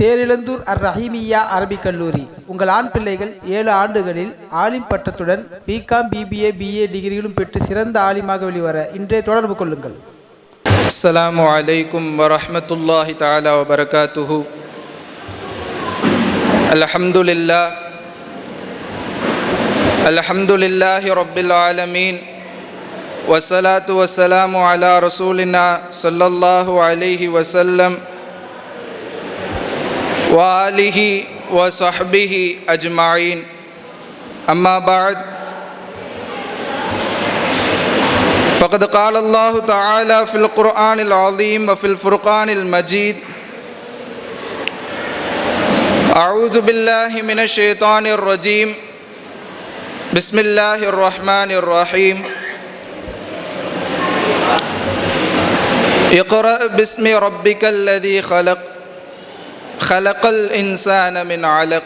தேரிழந்தூர் அர் ரஹீமியா அரபிக் கல்லூரி உங்கள் ஆண் பிள்ளைகள் ஏழு ஆண்டுகளில் ஆலிம் பட்டத்துடன் பிகாம் பிபிஏ பிஏ டிகிரிகளும் பெற்று சிறந்த ஆலிமாக வெளிவர இன்றே தொடர்பு கொள்ளுங்கள் السلام عليكم ورحمة الله تعالى وبركاته الحمد لله الحمد لله رب العالمين والصلاة والسلام على رسولنا صلى الله عليه وسلم وآله وصحبه أجمعين. أما بعد فقد قال الله تعالى في القرآن العظيم وفي الفرقان المجيد أعوذ بالله من الشيطان الرجيم. بسم الله الرحمن الرحيم. اقرأ باسم ربك الذي خلق. خلق الإنسان من علق.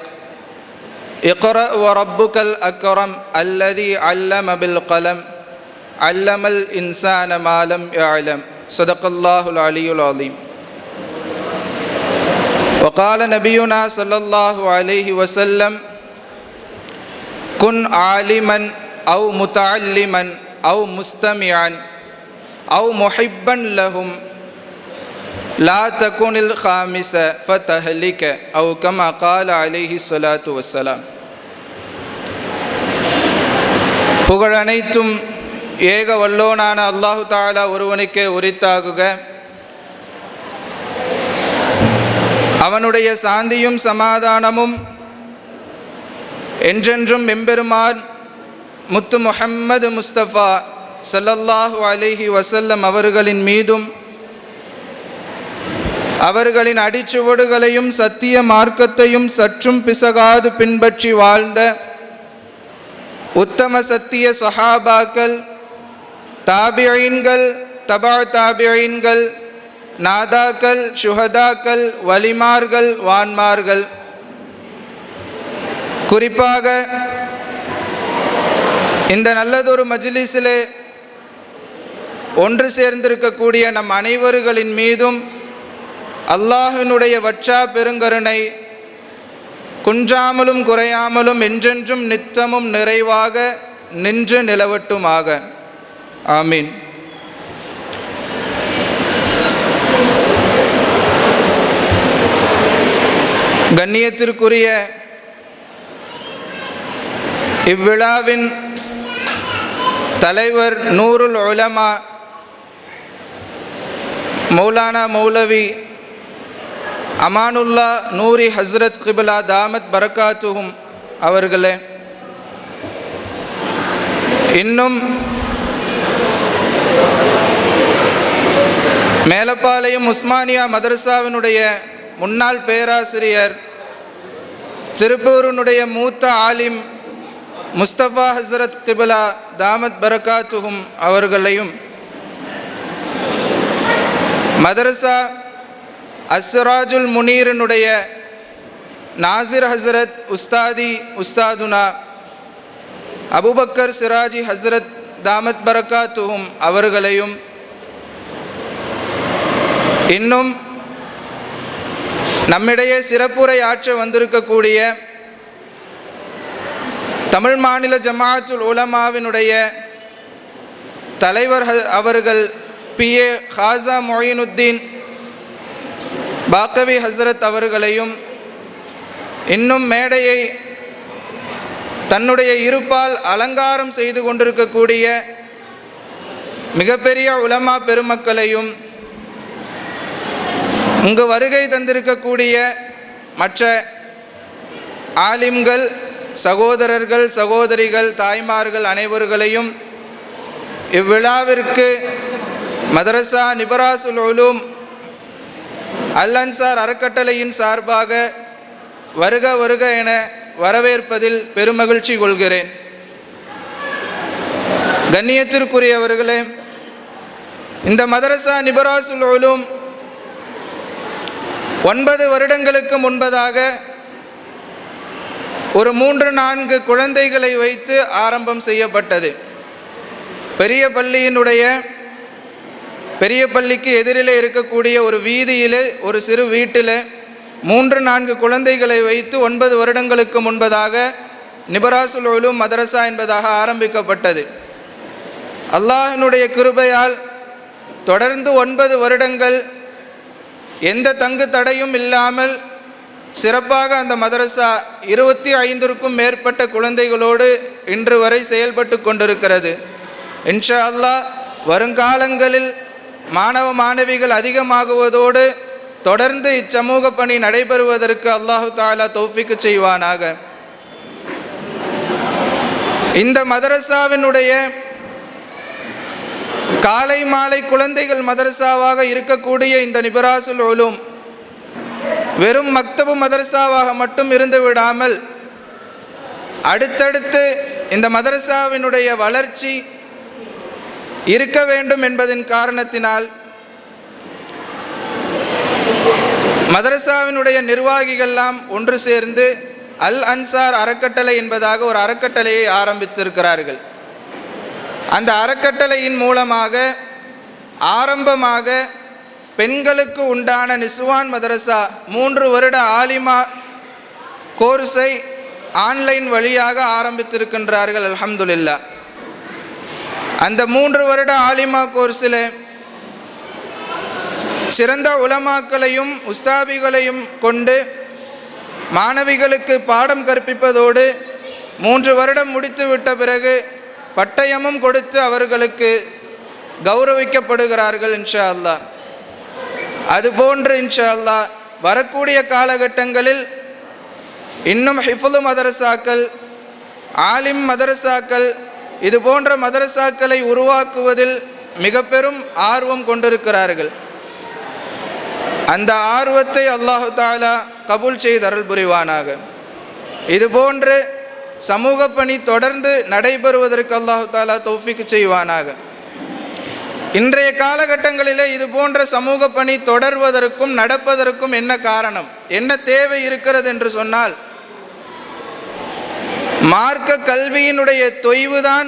اقرأ وربك الأكرم الذي علم بالقلم. علم الإنسان ما لم يعلم. صدق الله العلي العظيم. وقال نبينا صلى الله عليه وسلم كن عالما أو متعلما أو مستمعا أو محبا لهم لا تكن الخامسة فتهلك أو كما قال عليه الصلاة والسلام புகழ் அனைத்தும் ஏக வல்லோனான அல்லாஹு தாலா ஒருவனுக்கே உரித்தாகுக அவனுடைய சாந்தியும் சமாதானமும் என்றென்றும் எம்பெருமான் முத்து முஹம்மது முஸ்தபா ஸல்லல்லாஹு அலைஹி வஸல்லம் அவர்களின் மீதும் அவர்களின் அடிச்சுவடுகளையும் சத்திய மார்க்கத்தையும் சற்றும் பிசகாது பின்பற்றி வாழ்ந்த உத்தம சத்திய சொஹாபாக்கள் தாபியீன்கள் தபா தாபியீன்கள் நாதாக்கள் சுஹதாக்கள் வலிமார்கள் வான்மார்கள். குறிப்பாக இந்த நல்லதொரு மஜ்லிஸிலே ஒன்று சேர்ந்திருக்கக்கூடிய நம் அனைவர்களின் மீதும் அல்லாஹினுடைய வச்சா பெருங்கருணை குன்றாமலும் குறையாமலும் என்றென்றும் நித்தமும் நிறைவாக நின்று நிலவட்டுமாக. ஆமீன். கண்ணியத்திற்குரிய இவ்விழாவின் தலைவர் நூருல் உலமா மௌலானா மௌலவி அமானுல்லா நூரி ஹஸ்ரத் கிபிலா தாமத் பரக்காத்துஹும். அவர்களே இன்னும் மேலப்பாளையம் உஸ்மானியா மதரசாவினுடைய முன்னாள் பேராசிரியர் திருப்பூரினுடைய மூத்த ஆலிம் முஸ்தபா ஹஸ்ரத் கிபிலா தாமத் பரகாத்துகும் அவர்களையும் மதரசா அஸ்ராஜுல் முனீரனுடைய நாசிர் ஹசரத் உஸ்தாதி உஸ்தாதுனா அபுபக்கர் சிராஜி ஹசரத் தாமத் பரக்காத்துஹும் அவர்களையும் இன்னும் நம்மிடையே சிறப்புரை ஆற்ற வந்திருக்கக்கூடிய தமிழ் மாநில ஜமாஅத்துல் உலமாவினுடைய தலைவர் ஹ- அவர்கள் பி ஏ ஹாசா மொயினுத்தீன் பாக்கவி ஹசரத் அவர்களையும் இன்னும் மேடையை தன்னுடைய இருப்பால் அலங்காரம் செய்து கொண்டிருக்கக்கூடிய மிகப்பெரிய உலமா பெருமக்களையும் இங்கு வருகை தந்திருக்கக்கூடிய மற்ற ஆலிம்கள் சகோதரர்கள் சகோதரிகள் தாய்மார்கள் அனைவர்களையும் இவ்விழாவிற்கு மதரசா நிபராசுல் உலூம் அல் அன்சார் அறக்கட்டளையின் சார்பாக வருக வருக என வரவேற்பதில் பெருமகிழ்ச்சி கொள்கிறேன். கண்ணியத்திற்குரியவர்களே இந்த மதரசா நிபராசுல் ஒன்பது வருடங்களுக்கு முன்பதாக ஒரு மூன்று நான்கு குழந்தைகளை வைத்து ஆரம்பம் செய்யப்பட்டது. பெரிய பள்ளியினுடைய பெரிய பள்ளிக்கு எதிரில் இருக்கக்கூடிய ஒரு வீதியிலே ஒரு சிறு வீட்டில் மூன்று நான்கு குழந்தைகளை வைத்து ஒன்பது வருடங்களுக்கு முன்பதாக நிபராசுல் உலும் மதரசா என்பதாக ஆரம்பிக்கப்பட்டது. அல்லாஹினுடைய கிருபையால் தொடர்ந்து ஒன்பது வருடங்கள் எந்த தங்கு தடையும் இல்லாமல் சிறப்பாக அந்த மதரசா இருபத்தி ஐந்திற்கும் மேற்பட்ட குழந்தைகளோடு இன்று வரை செயல்பட்டு கொண்டிருக்கிறது. இன்ஷா அல்லாஹ் வருங்காலங்களில் மாணவ மாணவிகள் அதிகமாகுவதோடு தொடர்ந்து இச்சமூக பணி நடைபெறுவதற்கு அல்லாஹு தாலா தௌஃபிக்கு செய்வானாக. இந்த மதரசாவினுடைய காலை மாலை குழந்தைகள் மதரசாவாக இருக்கக்கூடிய இந்த நிபராசுல் ஒலும் வெறும் மக்தபு மதரசாவாக மட்டும் இருந்து விடாமல் அடுத்தடுத்து இந்த மதரசாவினுடைய வளர்ச்சி இருக்க வேண்டும் என்பதன் காரணத்தினால் மதரசாவினுடைய நிர்வாகிகள்லாம் ஒன்று சேர்ந்து அல் அன்சார் அறக்கட்டளை என்பதாக ஒரு அறக்கட்டளையை ஆரம்பித்திருக்கிறார்கள். அந்த அறக்கட்டளையின் மூலமாக ஆரம்பமாக பெண்களுக்கு உண்டான நிசுவான் மதரசா மூன்று வருட ஆலிமா கோர்ஸை ஆன்லைன் வழியாக ஆரம்பித்திருக்கின்றார்கள் அலமதுல்லா அந்த மூன்று வருட ஆலிமா கோர்ஸில் சிறந்த உலமாக்களையும் உஸ்தாபிகளையும் கொண்டு மாணவிகளுக்கு பாடம் கற்பிப்பதோடு மூன்று வருடம் முடித்து விட்ட பிறகு பட்டயமும் கொடுத்து அவர்களுக்கு கௌரவிக்கப்படுகிறார்கள் இன்ஷா அல்லாஹ். அதுபோன்று இன்ஷா அல்லாஹ் வரக்கூடிய காலகட்டங்களில் இன்னும் ஹிஃபுலு மதரசாக்கள் ஆலிம் மதரசாக்கள் இது போன்ற மதரசாக்களை உருவாக்குவதில் மிக பெரும் ஆர்வம் கொண்டிருக்கிறார்கள். அந்த ஆர்வத்தை அல்லாஹு தாலா கபூல் செய்தருள் புரிவானாக. இதுபோன்று சமூக பணி தொடர்ந்து நடைபெறுவதற்கு அல்லாஹு தாலா தௌஃபிக்கு செய்வானாக. இன்றைய காலகட்டங்களிலே இது போன்ற சமூக பணி தொடர்வதற்கும் நடப்பதற்கும் என்ன காரணம்? என்ன தேவை இருக்கிறது என்று சொன்னால் மார்க்க கல்வியினுடைய தொய்வுதான்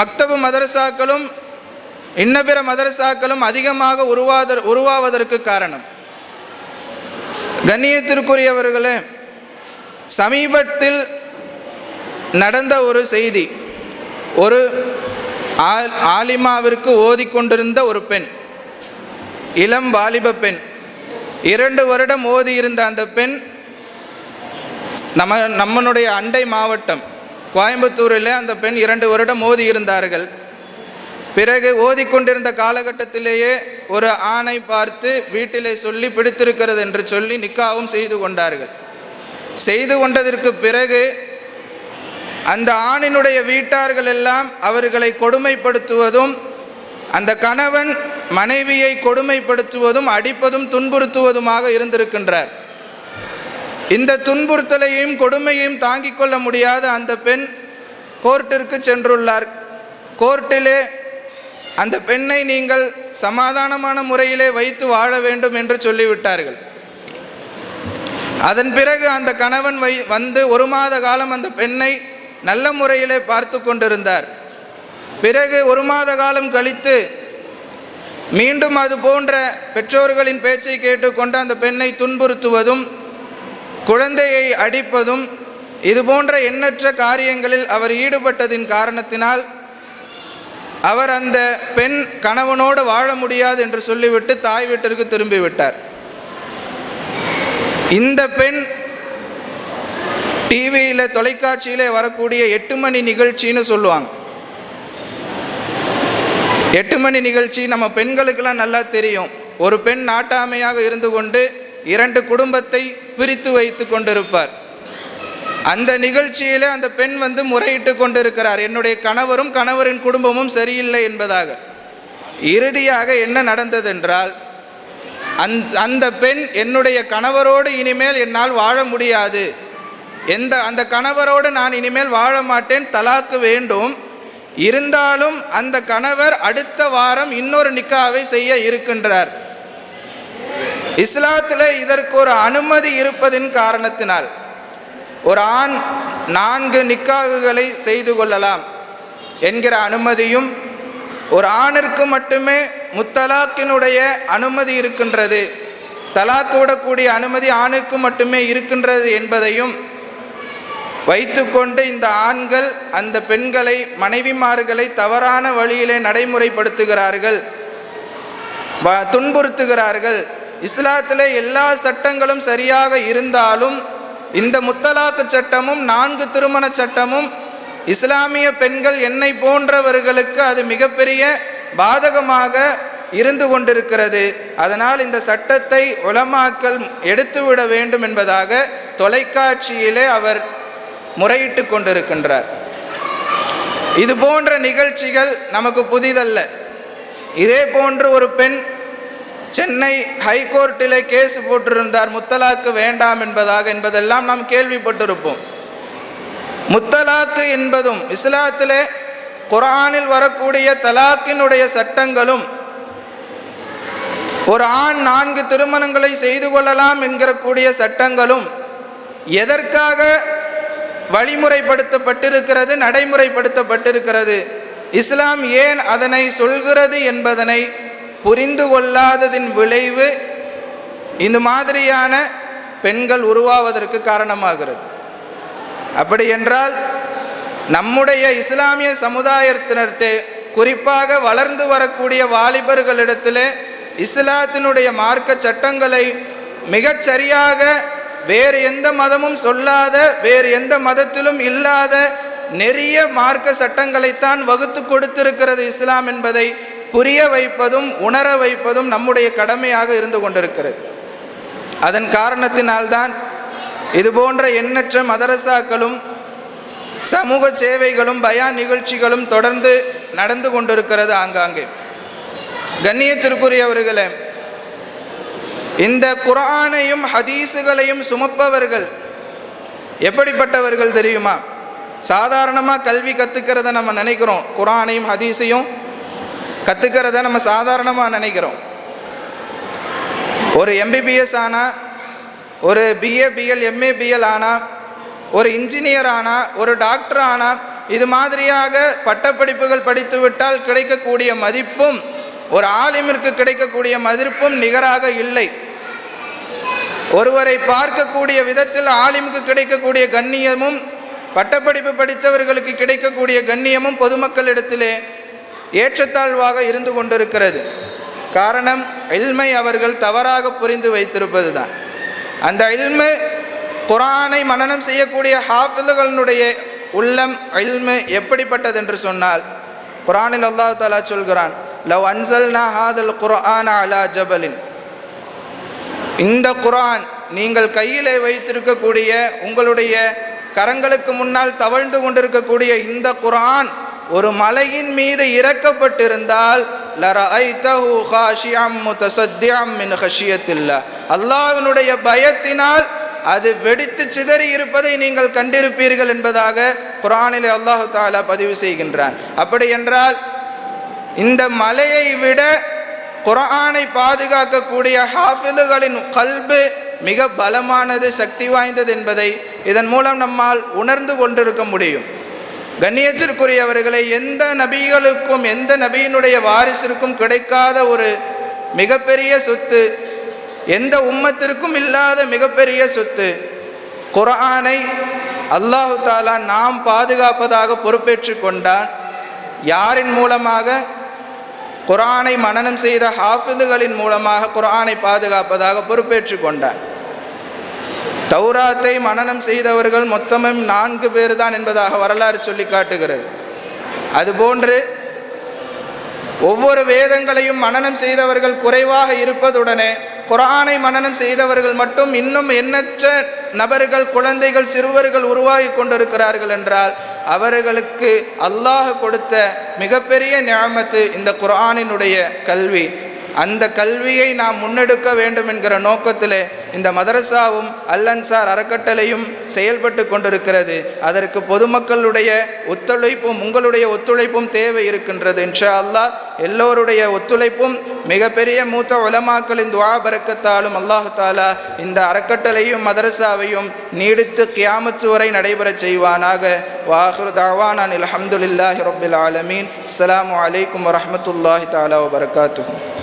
மக்தபு மதரசாக்களும் இன்னபிற மதரசாக்களும் அதிகமாக உருவாத உருவாவதற்கு காரணம். கண்ணியத்திற்குரியவர்களே சமீபத்தில் நடந்த ஒரு செய்தி. ஒரு ஆல் ஆலிமாவிற்கு ஓதிக்கொண்டிருந்த ஒரு பெண் இளம் வாலிப பெண் இரண்டு வருடம் ஓதி இருந்த அந்த பெண் நம்ம நம்மளுடைய அண்டை மாவட்டம். கோயம்புத்தூரில் அந்த பெண் இரண்டு வருடம் மோதி இருந்தார்கள். பிறகு ஓதிக்கொண்டிருந்த காலகட்டத்திலேயே ஒரு ஆணை பார்த்து வீட்டிலே சொல்லி பிடித்திருக்கிறது என்று சொல்லி நிக்காவும் செய்து கொண்டார்கள். செய்து கொண்டதற்கு பிறகு அந்த ஆணினுடைய வீட்டார்கள் எல்லாம் அவர்களை கொடுமைப்படுத்துவதும் அந்த கணவன் மனைவியை கொடுமைப்படுத்துவதும் அடிப்பதும் துன்புறுத்துவதுமாக இருந்திருக்கின்றார். இந்த துன்புறுத்தலையும் கொடுமையையும் தாங்கிக் கொள்ள முடியாத அந்த பெண் கோர்ட்டிற்கு சென்றுள்ளார். கோர்ட்டிலே அந்த பெண்ணை நீங்கள் சமாதானமான முறையிலே வைத்து வாழ வேண்டும் என்று சொல்லிவிட்டார்கள். அதன் பிறகு அந்த கணவன் வை வந்து ஒரு மாத காலம் அந்த பெண்ணை நல்ல முறையிலே பார்த்து கொண்டிருந்தார். பிறகு ஒரு மாத காலம் கழித்து மீண்டும் அது போன்ற பெற்றோர்களின் பேச்சை கேட்டுக்கொண்டு அந்த பெண்ணை துன்புறுத்துவதும் குழந்தையை அடிப்பதும் இது போன்ற எண்ணற்ற காரியங்களில் அவர் ஈடுபட்டதின் காரணத்தினால் அவர் அந்த பெண் கணவனோடு வாழ முடியாது என்று சொல்லிவிட்டு தாய் வீட்டிற்கு திரும்பிவிட்டார். இந்த பெண் டிவியில் தொலைக்காட்சியிலே வரக்கூடிய எட்டு மணி நிகழ்ச்சின்னு சொல்லுவாங்க. எட்டு மணி நிகழ்ச்சி நம்ம பெண்களுக்கெல்லாம் நல்லா தெரியும். ஒரு பெண் நாட்டாமையாக இருந்து கொண்டு இரண்டு குடும்பத்தை பிரித்து வைத்து கொண்டிருப்பார். அந்த நிகழ்ச்சியில் அந்த பெண் வந்து முறையிட்டு கொண்டிருக்கிறார். என்னுடைய கணவரும் கணவரின் குடும்பமும் சரியில்லை என்பதாக. இறுதியாக என்ன நடந்ததென்றால் அந் அந்த பெண் என்னுடைய கணவரோடு இனிமேல் என்னால் வாழ முடியாது. எந்த அந்த கணவரோடு நான் இனிமேல் வாழ மாட்டேன் தலாக்கு வேண்டும். இருந்தாலும் அந்த கணவர் அடுத்த வாரம் இன்னொரு நிக்காவை செய்ய இருக்கின்றார். இஸ்லாத்தில் இதற்கு ஒரு அனுமதி இருப்பதின் காரணத்தினால் ஒரு ஆண் நான்கு நிக்காகுகளை செய்து கொள்ளலாம் என்கிற அனுமதியும் ஒரு ஆணிற்கு மட்டுமே முத்தலாக்கினுடைய அனுமதி இருக்கின்றது. தலாக்கு விடக்கூடிய அனுமதி ஆணுக்கு மட்டுமே இருக்கின்றது என்பதையும் வைத்துக்கொண்டு இந்த ஆண்கள் அந்த பெண்களை மனைவிமார்களை தவறான வழியிலே நடைமுறைப்படுத்துகிறார்கள் வ- துன்புறுத்துகிறார்கள். இஸ்லாத்தில் எல்லா சட்டங்களும் சரியாக இருந்தாலும் இந்த முத்தலாக்கு சட்டமும் நான்கு திருமண சட்டமும் இஸ்லாமிய பெண்கள் என்னை போன்றவர்களுக்கு அது மிகப்பெரிய பாதகமாக இருந்து கொண்டிருக்கிறது. அதனால் இந்த சட்டத்தை உலமாக்கல் எடுத்துவிட வேண்டும் என்பதாக தொலைக்காட்சியிலே அவர் முறையிட்டு கொண்டிருக்கின்றார். இது போன்ற நிகழ்ச்சிகள் நமக்கு புதிதல்ல. இதே போன்று ஒரு பெண் சென்னை ஹைகோர்ட்டில் கேஸ் போட்டிருந்தார் முத்தலாக்கு வேண்டாம் என்பதாக என்பதெல்லாம் நாம் கேள்விப்பட்டிருப்போம். முத்தலாக்கு என்பதும் இஸ்லாத்தில் குரானில் வரக்கூடிய தலாக்கினுடைய சட்டங்களும் ஒரு ஆண் நான்கு திருமணங்களை செய்து கொள்ளலாம் என்கிற கூடிய சட்டங்களும் எதற்காக வழிமுறைப்படுத்தப்பட்டிருக்கிறது நடைமுறைப்படுத்தப்பட்டிருக்கிறது இஸ்லாம் ஏன் அதனை சொல்கிறது என்பதனை புரிந்து கொள்ளாததின் விளைவு இந்த மாதிரியான பெண்கள் உருவாவதற்கு காரணமாகிறது. அப்படி என்றால் நம்முடைய இஸ்லாமிய சமுதாயத்தினர்கிட்ட குறிப்பாக வளர்ந்து வரக்கூடிய வாலிபர்களிடத்திலே இஸ்லாத்தினுடைய மார்க்க சட்டங்களை மிகச் சரியாக வேறு எந்த மதமும் சொல்லாத வேறு எந்த மதத்திலும் இல்லாத நெறிய மார்க்க சட்டங்களைத்தான் வகுத்து கொடுத்திருக்கிறது இஸ்லாம் என்பதை புரிய வைப்பதும் உணர வைப்பதும் நம்முடைய கடமையாக இருந்து கொண்டிருக்கிறது. அதன் காரணத்தினால்தான் இது போன்ற எண்ணற்ற மதரசாக்களும் சமூக சேவைகளும் பயான் நிகழ்ச்சிகளும் தொடர்ந்து நடந்து கொண்டிருக்கிறது ஆங்காங்கே. கண்ணியத்திற்குரியவர்களே இந்த குரானையும் ஹதீஸுகளையும் சுமப்பவர்கள் எப்படிப்பட்டவர்கள் தெரியுமா? சாதாரணமாக கல்வி கற்றுக்கிறத நம்ம நினைக்கிறோம். குரானையும் ஹதீஸையும் கற்றுக்கிறத நம்ம சாதாரணமாக நினைக்கிறோம். ஒரு எம்பிபிஎஸ் ஆனால் ஒரு பிஏ பிஎல் எம்ஏ பிஎல் ஆனால் ஒரு இன்ஜினியர் ஆனால் ஒரு டாக்டர் ஆனால் இது மாதிரியாக பட்டப்படிப்புகள் படித்துவிட்டால் கிடைக்கக்கூடிய மதிப்பும் ஒரு ஆலிமிற்கு கிடைக்கக்கூடிய மதிப்பும் நிகராக இல்லை. ஒருவரை பார்க்கக்கூடிய விதத்தில் ஆலிமுக்கு கிடைக்கக்கூடிய கண்ணியமும் பட்டப்படிப்பு படித்தவர்களுக்கு கிடைக்கக்கூடிய கண்ணியமும் பொதுமக்களிடத்திலே ஏற்றத்தாழ்வாக இருந்து கொண்டிருக்கிறது. காரணம் இல்மை அவர்கள் தவறாக புரிந்து வைத்திருப்பது தான் அந்த இல்மு குரானை மனனம் செய்யக்கூடிய ஹாஃபிதுகளினுடைய உள்ளம் இல்மு எப்படிப்பட்டது என்று சொன்னால் குரானில் அல்லாஹ் தாலா சொல்கிறான் லவ் அன்சல்னா ஹாதல் குரான் அலா ஜபலின். இந்த குரான் நீங்கள் கையிலே வைத்திருக்கக்கூடிய உங்களுடைய கரங்களுக்கு முன்னால் தவழ்ந்து கொண்டிருக்கக்கூடிய இந்த குரான் ஒரு மலையின் மீது இறக்கப்பட்டிருந்தால் அல்லாவினுடைய பயத்தினால் அது வெடித்து சிதறி இருப்பதை நீங்கள் கண்டிருப்பீர்கள் என்பதாக குரானிலே அல்லாஹு தாலா பதிவு செய்கின்றான் அப்படி என்றால் இந்த மலையை விட குரானை பாதுகாக்கக்கூடிய ஹாஃபிதுகளின் கல்பு மிக பலமானது சக்தி வாய்ந்தது என்பதை இதன் மூலம் நம்மால் உணர்ந்து கொண்டிருக்க முடியும் கண்ணியத்திற்குரியவர்களை எந்த நபிகளுக்கும் எந்த நபியினுடைய வாரிசிற்கும் கிடைக்காத ஒரு மிகப்பெரிய சொத்து எந்த உம்மத்திற்கும் இல்லாத மிகப்பெரிய சொத்து குரானை அல்லாஹு தாலா நாம் பாதுகாப்பதாக பொறுப்பேற்று கொண்டான். யாரின் மூலமாக? குரானை மனனம் செய்த ஹாஃபிதுகளின் மூலமாக குரானை பாதுகாப்பதாக பொறுப்பேற்று கொண்டான். தௌராத்தை மனனம் செய்தவர்கள் மொத்தமும் நான்கு பேர் தான் என்பதாக வரலாறு சொல்லி காட்டுகிறது. அதுபோன்று ஒவ்வொரு வேதங்களையும் மனனம் செய்தவர்கள் குறைவாக இருப்பதுடனே குரானை மனனம் செய்தவர்கள் மட்டும் இன்னும் எண்ணற்ற நபர்கள் குழந்தைகள் சிறுவர்கள் உருவாகி கொண்டிருக்கிறார்கள் என்றால் அவர்களுக்கு அல்லாஹ் கொடுத்த மிகப்பெரிய ஞாபத்து இந்த குரானினுடைய கல்வி. அந்த கல்வியை நாம் முன்னெடுக்க வேண்டும் என்கிற நோக்கத்தில் இந்த மதரசாவும் அல்லன்சார் அறக்கட்டளையும் செயல்பட்டு கொண்டிருக்கிறது. அதற்கு பொதுமக்களுடைய ஒத்துழைப்பும் உங்களுடைய ஒத்துழைப்பும் தேவை இருக்கின்றது. இன்ஷா அல்லாஹ் எல்லோருடைய ஒத்துழைப்பும் மிகப்பெரிய மூத்த உலமாக்களின் துவா பறக்கத்தாலும் அல்லாஹு தாலா இந்த அறக்கட்டளையும் மதரசாவையும் நீடித்து கியாமத்து வரை நடைபெறச் செய்வானாக. வாஹுர் தாவானான் அலமதுல்லாஹி ரப்பில் ஆலமீன். அஸ்லாம் வலைக்கம் வரமத்துல்லாஹி தாலா வபரகாத்துஹு.